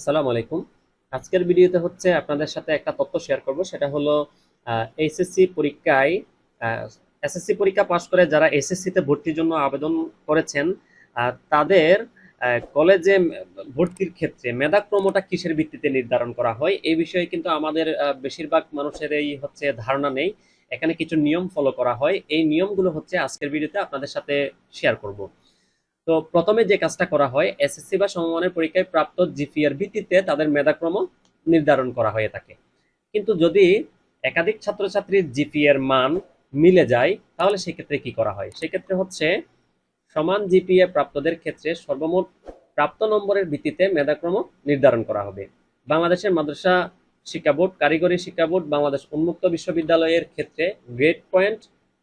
আসসালামু আলাইকুম। আজকের ভিডিওতে হচ্ছে আপনাদের সাথে একটা তথ্য শেয়ার করব, সেটা হলো এইচএসসি পরীক্ষায় এসএসসি পরীক্ষা পাশ করে যারা এসএসসিতে ভর্তির জন্য আবেদন করেছেন তাদের কলেজে ভর্তির ক্ষেত্রে মেধাক্রমটা কিসের ভিত্তিতে নির্ধারণ করা হয়, এই বিষয়ে কিন্তু আমাদের বেশিরভাগ মানুষের এই হচ্ছে ধারণা নেই। এখানে কিছু নিয়ম ফলো করা হয়, এই নিয়মগুলো হচ্ছে আজকের ভিডিওতে আপনাদের সাথে শেয়ার করব। তো প্রথমে যে কাজটা করা হয় এসএসসি বা সমমানের পরীক্ষায় প্রাপ্ত জিপিএর ভিত্তিতে তাদের মেধাক্রম নির্ধারণ করা হয়ে থাকে। কিন্তু যদি একাধিক ছাত্রছাত্রীর জিপিএর মান মিলে যায়, তাহলে সেক্ষেত্রে কি করা হয়? সেক্ষেত্রে হচ্ছে সমান জিপিএ প্রাপ্তদের ক্ষেত্রে সর্বমোট প্রাপ্ত নম্বরের ভিত্তিতে মেধাক্রম নির্ধারণ করা হবে। বাংলাদেশের মাদ্রাসা শিক্ষা বোর্ড, কারিগরি শিক্ষা বোর্ড, বাংলাদেশ উন্মুক্ত বিশ্ববিদ্যালয়ের ক্ষেত্রে গ্রেড পয়েন্ট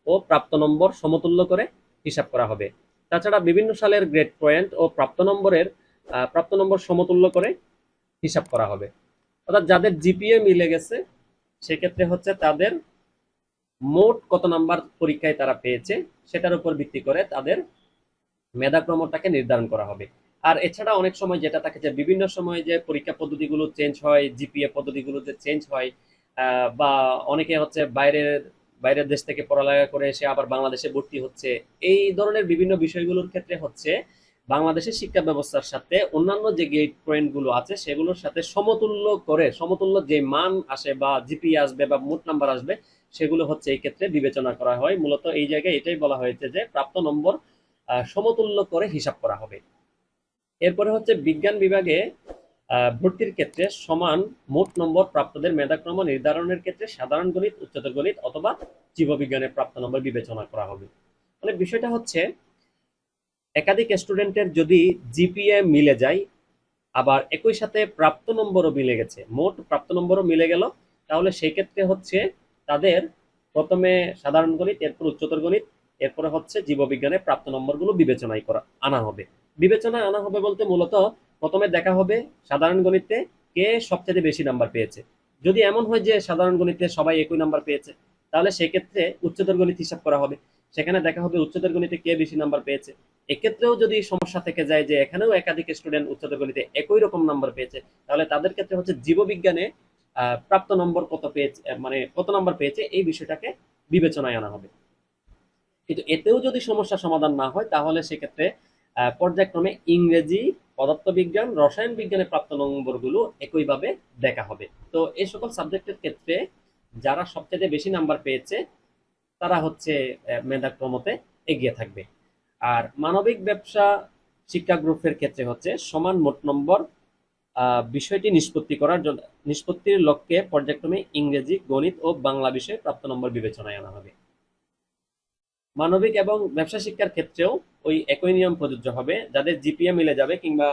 ও প্রাপ্ত নম্বর সমতুল্য করে হিসাব করা হবে। তাছাড়া বিভিন্ন সালের গ্রেড পয়েন্ট ও প্রাপ্ত নম্বরের প্রাপ্ত নম্বর সমতুল্য করে হিসাব করা হবে। অর্থাৎ যাদের জিপিএ মিলে গেছে, সেক্ষেত্রে হচ্ছে তাদের মোট কত নাম্বার পরীক্ষায় তারা পেয়েছে, সেটার উপর ভিত্তি করে তাদের মেধাক্রমটাকে নির্ধারণ করা হবে। আর এছাড়া অনেক সময় যেটা থাকে যে, বিভিন্ন সময় যে পরীক্ষা পদ্ধতিগুলো চেঞ্জ হয় জিপিএ পদ্ধতিগুলো যে চেঞ্জ হয় বা অনেকে হচ্ছে বাইরের বাইরের দেশ থেকে পড়ালেখা করে এসে আবার বাংলাদেশে ভর্তি হচ্ছে। এই ধরনের বিভিন্ন বিষয়গুলোর ক্ষেত্রে হচ্ছে বাংলাদেশের শিক্ষা ব্যবস্থার সাথে অন্যান্য যে গেট পয়েন্টগুলো আছে, সেগুলোর সাথে সমতুল্য করে, সমতুল্য যে মান আসে বা জিপি আসবে বা মোট নাম্বার আসবে, সেগুলো হচ্ছে এই ক্ষেত্রে বিবেচনা করা হয়। মূলত এই জায়গায় এটাই বলা হয়েছে যে প্রাপ্ত নম্বর সমতুল্য করে হিসাব করা হবে। এরপরে হচ্ছে বিজ্ঞান বিভাগে ভর্তির ক্ষেত্রে সমান মোট নম্বর প্রাপ্তদের মেধাক্রম নির্ধারণের ক্ষেত্রে সাধারণ গণিত, উচ্চতর গণিত অথবা জীববিজ্ঞানের প্রাপ্ত নম্বর বিবেচনা করা হবে। মানে বিষয়টা হচ্ছে, একাধিক স্টুডেন্টের যদি জিপিএ মিলে যায়, আবার একই সাথে প্রাপ্ত নম্বরও মিলে গেছে, মোট প্রাপ্ত নম্বরও মিলে গেল, তাহলে সেই ক্ষেত্রে হচ্ছে তাদের প্রথমে সাধারণ গণিত, এরপর উচ্চতর গণিত, এরপরে হচ্ছে জীববিজ্ঞানের প্রাপ্ত নম্বরগুলো বিবেচনায় করা, আনা হবে। বিবেচনায় আনা হবে বলতে মূলত প্রথমে দেখা হবে সাধারণ গণিতে কে সবচেয়ে বেশি নাম্বার পেয়েছে। যদি এমন হয় যে সাধারণ গণিতে সবাই একই নাম্বার পেয়েছে, তাহলে সেক্ষেত্রে উচ্চতর গণিত হিসাব করা হবে। সেখানে দেখা হবে উচ্চতর গণিতে কে বেশি নাম্বার পেয়েছে। এক্ষেত্রেও যদি সমস্যা থেকে যায় যে এখানেও একাধিক স্টুডেন্ট উচ্চতর গণিতে একই রকম নাম্বার পেয়েছে, তাহলে তাদের ক্ষেত্রে হচ্ছে জীববিজ্ঞানে প্রাপ্ত নম্বর কত পেয়েছে মানে কত নাম্বার পেয়েছে, এই বিষয়টাকে বিবেচনায় আনা হবে। কিন্তু এতেও যদি সমস্যা সমাধান না হয়, তাহলে সেক্ষেত্রে পর্যায়ক্রমে ইংরেজি, পদার্থবিজ্ঞান, রসায়ন বিজ্ঞানের প্রাপ্ত নম্বরগুলো একইভাবে দেখা হবে। তো এই সকল সাবজেক্টের ক্ষেত্রে যারা সবচেয়ে বেশি নাম্বার পেয়েছে, তারা হচ্ছে মেধাক্রমতে এগিয়ে থাকবে। আর মানবিক ব্যবসা শিক্ষা গ্রুপের ক্ষেত্রে হচ্ছে সমান মোট নম্বর বিষয়টি নিষ্পত্তি করার জন্য, নিষ্পত্তির লক্ষ্যে পর্যায়ক্রমে ইংরেজি, গণিত ও বাংলা বিষয়ে প্রাপ্ত নম্বর বিবেচনায় আনা হবে। মানবিক এবং ব্যবসা শিক্ষার ক্ষেত্রেও ওই একই নিয়ম প্রযোজ্য হবে। যাদের জিপিএ মিলে যাবে কিংবা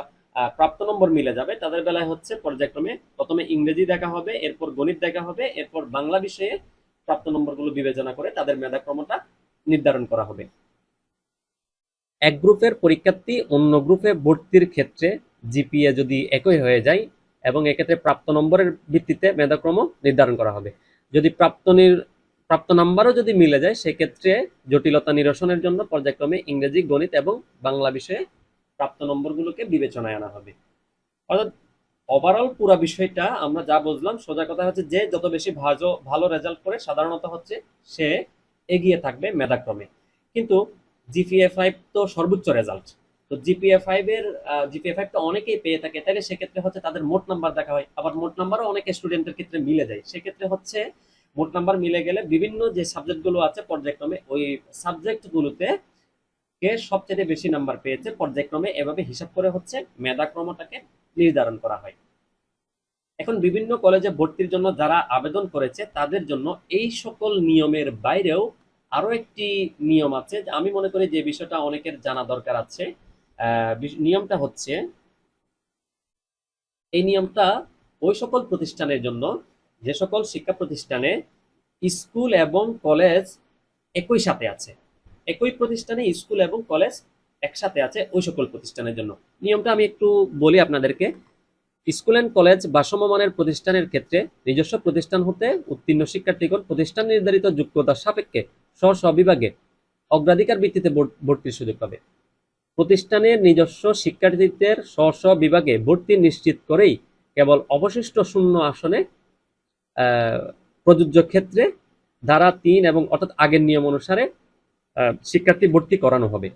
প্রাপ্ত নম্বর মিলে যাবে, তাদের বেলায় হচ্ছে পর্যায়ক্রমে প্রথমে ইংরেজি দেখা হবে, এরপর গণিত দেখা হবে, এরপর বাংলা বিষয়ে প্রাপ্ত নম্বরগুলো বিবেচনা করে তাদের মেধাক্রমটা নির্ধারণ করা হবে। এক গ্রুপের পরীক্ষার্থী অন্য গ্রুপে ভর্তির ক্ষেত্রে জিপিএ যদি একই হয়ে যায় এবং এক্ষেত্রে প্রাপ্ত নম্বরের ভিত্তিতে মেধাক্রম নির্ধারণ করা হবে। যদি প্রাপ্ত নির- প্রাপ্ত নাম্বারও যদি মিলে যায়, সেক্ষেত্রে জটিলতা নিরসনের জন্য পর্যায়ক্রমে ইংরেজি, গণিত এবং বাংলা বিষয়ে প্রাপ্ত নম্বরগুলোকে বিবেচনায় আনা হবে। অর্থাৎ ওভারঅল পুরো বিষয়টা আমরা যা বুঝলাম, সোজা কথা হচ্ছে যে যত বেশি ভালো ভালো রেজাল্ট করে, সাধারণত হচ্ছে সে এগিয়ে থাকবে মেধাক্রমে। কিন্তু জিপিএ ফাইভ তো সর্বোচ্চ রেজাল্ট তো জিপিএ ফাইভ এর জিপিএ ফাইভ তো অনেকেই পেয়ে থাকে তাহলে সেক্ষেত্রে হচ্ছে তাদের মোট নাম্বার দেখা হয়। আবার মোট নাম্বারও অনেক স্টুডেন্টের ক্ষেত্রে মিলে যায়। সেক্ষেত্রে হচ্ছে মোট নাম্বার মিলে গেলে বিভিন্ন যে সাবজেক্টগুলো আছে পর্যায়ক্রমে, ওই সাবজেক্টগুলোতে কে সবচেয়ে বেশি নাম্বার পেয়েছে পর্যায়ক্রমে, এভাবে হিসাব করে হচ্ছে মেধাক্রমটাকে নির্ধারণ করা হয়। এখন বিভিন্ন কলেজে ভর্তির জন্য যারা আবেদন করেছে, তাদের জন্য এই সকল নিয়মের বাইরেও আরও একটি নিয়ম আছে। আমি মনে করি যে বিষয়টা অনেকের জানা দরকার আছে। নিয়মটা হচ্ছে, এই নিয়মটা ওই সকল প্রতিষ্ঠানের জন্য যে সকল শিক্ষা প্রতিষ্ঠানে স্কুল এবং কলেজ একই সাথে আছে। একই প্রতিষ্ঠানে স্কুল এবং কলেজ একসাথে আছে ওই সকল প্রতিষ্ঠানের জন্য। নিয়মটা আমি একটু বলি আপনাদেরকে। স্কুল অ্যান্ড কলেজ বা সমমানের প্রতিষ্ঠানের ক্ষেত্রে নিজস্ব প্রতিষ্ঠান হতে উত্তীর্ণ শিক্ষার্থীগণ প্রতিষ্ঠান নির্ধারিত যোগ্যতার সাপেক্ষে স্ব বিভাগে অগ্রাধিকার ভিত্তিতে ভর্তির সুযোগ পাবে। প্রতিষ্ঠানের নিজস্ব শিক্ষার্থীদের স্ব বিভাগে ভর্তি নিশ্চিত করেই কেবল অবশিষ্ট শূন্য আসনে প্রযোজ্য ক্ষেত্রে ধারা তিন এবং অর্থাৎ আগের নিয়ম অনুসারে শিক্ষার্থী ভর্তি করানো হবে।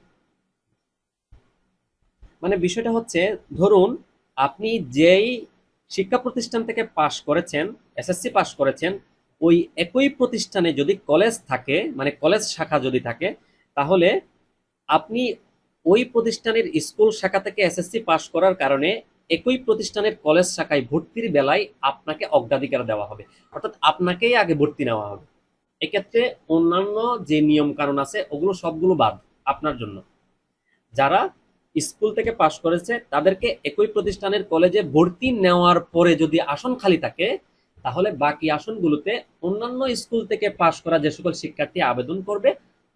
মানে বিষয়টা হচ্ছে, ধরুন আপনি যেই শিক্ষা প্রতিষ্ঠান থেকে পাশ করেছেন, এসএসসি পাশ করেছেন, ওই একই প্রতিষ্ঠানে যদি কলেজ থাকে মানে কলেজ শাখা যদি থাকে, তাহলে আপনি ওই প্রতিষ্ঠানের স্কুল শাখা থেকে এসএসসি পাশ করার কারণে একই প্রতিষ্ঠানের কলেজ শাখায় ভর্তির বেলায় আপনাকে অগ্রাধিকার দেওয়া হবে। অর্থাৎ আপনাকেই আগে ভর্তি নেওয়া হবে। এক্ষেত্রে অন্যান্য যে নিয়ম কানুন আছে, ওগুলো সবগুলো বাদ আপনার জন্য। যারা স্কুল থেকে পাশ করেছে, তাদেরকে একই প্রতিষ্ঠানের কলেজে ভর্তি নেওয়ার পরে যদি আসন খালি থাকে, তাহলে বাকি আসনগুলোতে অন্যান্য স্কুল থেকে পাশ করা যে সকল শিক্ষার্থী আবেদন করবে,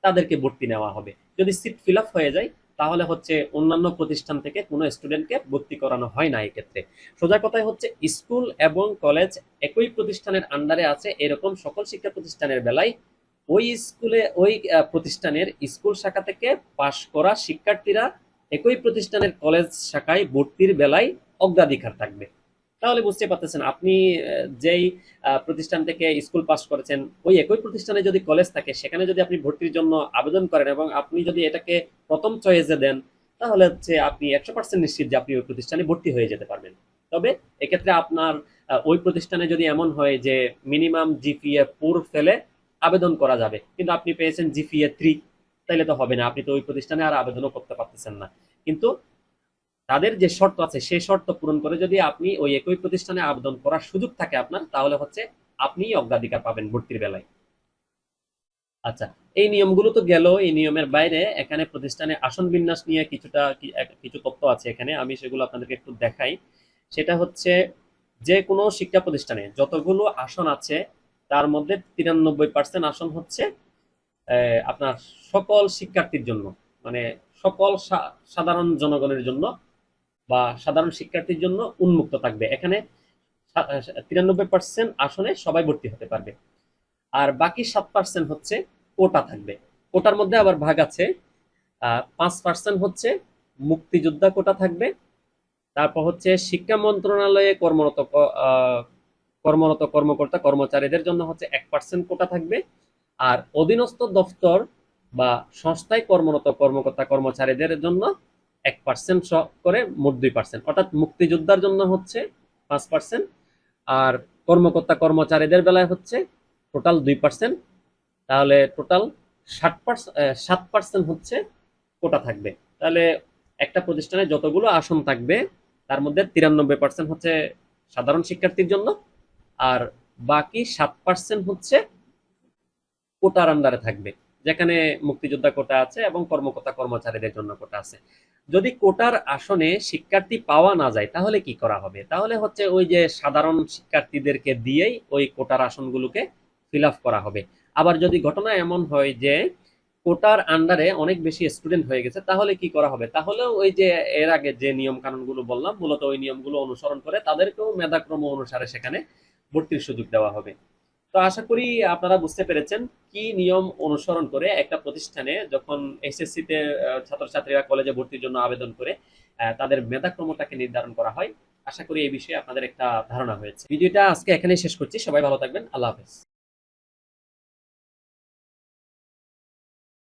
তাদেরকে ভর্তি নেওয়া হবে। যদি সিট ফিল হয়ে যায় তাহলে হচ্ছে অন্যান্য প্রতিষ্ঠান থেকে কোনো স্টুডেন্টকে ভর্তি করানো হয় না এক্ষেত্রে। সোজা কথায় হচ্ছে স্কুল এবং কলেজ একই প্রতিষ্ঠানের আন্ডারে আছে, এরকম সকল শিক্ষা প্রতিষ্ঠানের বেলায় ওই স্কুলে, ওই প্রতিষ্ঠানের স্কুল শাখা থেকে পাশ করা শিক্ষার্থীরা একই প্রতিষ্ঠানের কলেজ শাখায় ভর্তির বেলায় অগ্রাধিকার থাকবে। তাহলে বুঝতে পারতেছেন, আপনি যেই প্রতিষ্ঠান থেকে স্কুল পাস করেছেন, ওই একই প্রতিষ্ঠানে যদি কলেজ থাকে, সেখানে যদি আপনি ভর্তির জন্য আবেদন করেন এবং আপনি যদি এটাকে প্রথম চয়েসে দেন, তাহলে হচ্ছে আপনি একশো পার্সেন্ট নিশ্চিত যে আপনি ওই প্রতিষ্ঠানে ভর্তি হয়ে যেতে পারবেন। তবে এক্ষেত্রে আপনার ওই প্রতিষ্ঠানে যদি এমন হয় যে মিনিমাম জিপিএ পুর ফেলে আবেদন করা যাবে, কিন্তু আপনি পেয়েছেন জিপিএ থ্রি তাইলে তো হবে না, আপনি তো ওই প্রতিষ্ঠানে আর আবেদনও করতে পারতেছেন না। কিন্তু তাদের যে শর্ত আছে সেই শর্ত পূরণ করে যদি আপনি ওই একই প্রতিষ্ঠানে আবেদন করার সুযোগ থাকে আপনার, তাহলে হচ্ছে আপনি অগ্রাধিকার পাবেন ভর্তির বেলায়। আচ্ছা এই নিয়মগুলো তো গেল, এই নিয়মের বাইরে এখানে প্রতিষ্ঠানে আসন বিন্যাস নিয়ে কিছুটা কিছু তথ্য আছে এখানে, আমি সেগুলো আপনাদেরকে একটু দেখাই। সেটা হচ্ছে যে কোনো শিক্ষা প্রতিষ্ঠানে যতগুলো আসন আছে, তার মধ্যে তিরানব্বই পার্সেন্ট আসন হচ্ছে আপনার সকল শিক্ষার্থীর জন্য মানে সকল সাধারণ জনগণের জন্য বা সাধারণ শিক্ষার্থীর জন্য উন্মুক্ত থাকবে। এখানে তিরানব্বই পার্সেন্ট আসনে সবাই ভর্তি হতে পারবে। আর বাকি সাত পার্সেন্ট হচ্ছে কোটা থাকবে। কোটার মধ্যে আবার ভাগ আছে। পাঁচ পার্সেন্ট হচ্ছে মুক্তিযোদ্ধা কোটা থাকবে। তারপর হচ্ছে শিক্ষা মন্ত্রণালয়ে কর্মরত কর্মরত কর্মকর্তা কর্মচারীদের জন্য হচ্ছে এক পার্সেন্ট কোটা থাকবে। আর অধীনস্থ দপ্তর বা সংস্থায় কর্মরত কর্মকর্তা কর্মচারীদের জন্য এক পার্সেন্ট করে মোট দুই পার্সেন্ট অর্থাৎ মুক্তিযোদ্ধার জন্য হচ্ছে পাঁচ পার্সেন্ট আর কর্মকর্তা কর্মচারীদের বেলায় হচ্ছে টোটাল দুই পার্সেন্ট তাহলে টোটাল ষাট পার্সেন্ট সাত পার্সেন্ট হচ্ছে কোটা থাকবে। তাহলে একটা প্রতিষ্ঠানে যতগুলো আসন থাকবে, তার মধ্যে তিরানব্বই পার্সেন্ট হচ্ছে সাধারণ শিক্ষার্থীর জন্য আর বাকি সাত পার্সেন্ট হচ্ছে কোটার আন্ডারে থাকবে, যেখানে মুক্তিযোদ্ধা কোটা আছে এবং কর্মকর্তা কর্মচারীদের জন্য কোটা আছে। যদি কোটার আসনে শিক্ষার্থী পাওয়া না যায়, তাহলে কি করা হবে? তাহলে হচ্ছে ওই যে সাধারণ শিক্ষার্থীদেরকে দিয়েই ওই কোটার আসনগুলোকে ফিল করা হবে। আবার যদি ঘটনা এমন হয় যে কোটার আন্ডারে অনেক বেশি স্টুডেন্ট হয়ে গেছে, তাহলে কি করা হবে? তাহলে ওই যে এর আগে যে নিয়ম কানুনগুলো বললাম, মূলত ওই নিয়মগুলো অনুসরণ করে তাদেরকেও মেধাক্রম অনুসারে সেখানে ভর্তির সুযোগ দেওয়া হবে। তো আশা করি আপনারা বুঝতে পেরেছেন কি নিয়ম অনুসরণ করে একটা প্রতিষ্ঠানে যখন এসএসসি তে আহ, ছাত্রছাত্রীরা কলেজে ভর্তির জন্য আবেদন করে তাদের মেধাক্রমটাকে নির্ধারণ করা হয়। আশা করি এই বিষয়ে আপনাদের একটা ধারণা হয়েছে। ভিডিওটা আজকে এখানেই শেষ করছি। সবাই ভালো থাকবেন। আল্লাহ হাফেজ।